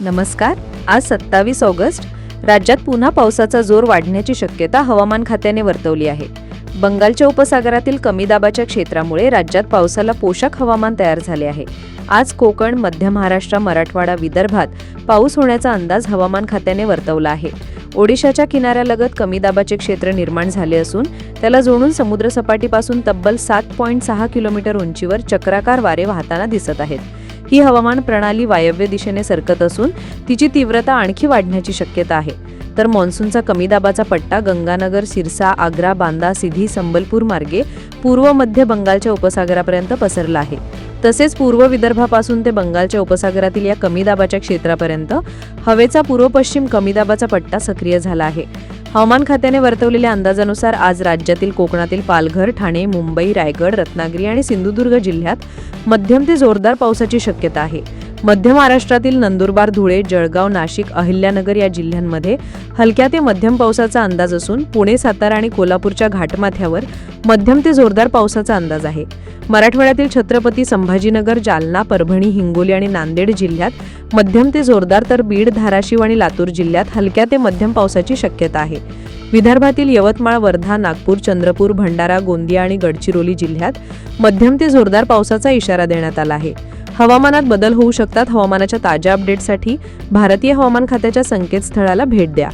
नमस्कार. आज सत्तावीस ऑगस्ट. राज्यात पुन्हा पावसाचा जोर वाढण्याची शक्यता हवामान खात्याने वर्तवली आहे. बंगालच्या उपसागरातील कमी दाबाच्या क्षेत्रामुळे राज्यात पावसाला पोषक हवामान तयार झाले आहे. आज कोकण मध्य महाराष्ट्र मराठवाडा विदर्भात पाऊस होण्याचा अंदाज हवामान खात्याने वर्तवला आहे. ओडिशाच्या किनाऱ्यालगत कमी दाबाचे क्षेत्र निर्माण झाले असून त्याला जोडून समुद्रसपाटीपासून तब्बल सात पॉईंट सहा किलोमीटर उंचीवर चक्राकार वारे वाहताना दिसत आहेत. ही हवामान प्रणाली वायव्य दिशेने सरकत असून तिची तीव्रता आणखी वाढण्याची शक्यता आहे. तर मान्सूनचा कमी दाबाचा पट्टा गंगानगर सिरसा आग्रा बांदा सिधी संबलपूर मार्गे पूर्व मध्य बंगालच्या उपसागरापर्यंत पसरला आहे. तसेच पूर्व विदर्भापासून ते बंगालच्या उपसागरातील या कमी दाबाच्या क्षेत्रापर्यंत हवेचा पूर्व पश्चिम कमी दाबाचा पट्टा सक्रिय झाला आहे. हवामान खात्याने वर्तवलेल्या अंदाजानुसार आज राज्यातील कोकणातील पालघर ठाणे मुंबई रायगड रत्नागिरी आणि सिंधुदुर्ग जिल्ह्यात मध्यम ते जोरदार पावसाची शक्यता आहे. मध्य महाराष्ट्रातील नंदुरबार धुळे जळगाव नाशिक अहिल्यानगर या जिल्ह्यांमध्ये हलक्या ते मध्यम पावसाचा अंदाज असून पुणे सातारा आणि कोल्हापूरच्या घाटमाथ्यावर मध्यम ते जोरदार पावसाचा अंदाज आहे. मराठवाड्यातील छत्रपती संभाजीनगर जालना परभणी हिंगोली आणि नांदेड जिल्ह्यात मध्यम ते जोरदार तर बीड धाराशिव आणि लातूर जिल्ह्यात हलक्या ते मध्यम पावसाची शक्यता आहे. विदर्भातील यवतमाळ वर्धा नागपूर चंद्रपूर भंडारा गोंदिया आणि गडचिरोली जिल्ह्यात मध्यम ते जोरदार पावसाचा इशारा देण्यात आला आहे. हवामानात बदल होऊ शकतात. हवामानाच्या ताज्या अपडेटसाठी भारतीय हवामान खात्याच्या संकेतस्थळाला भेट द्या.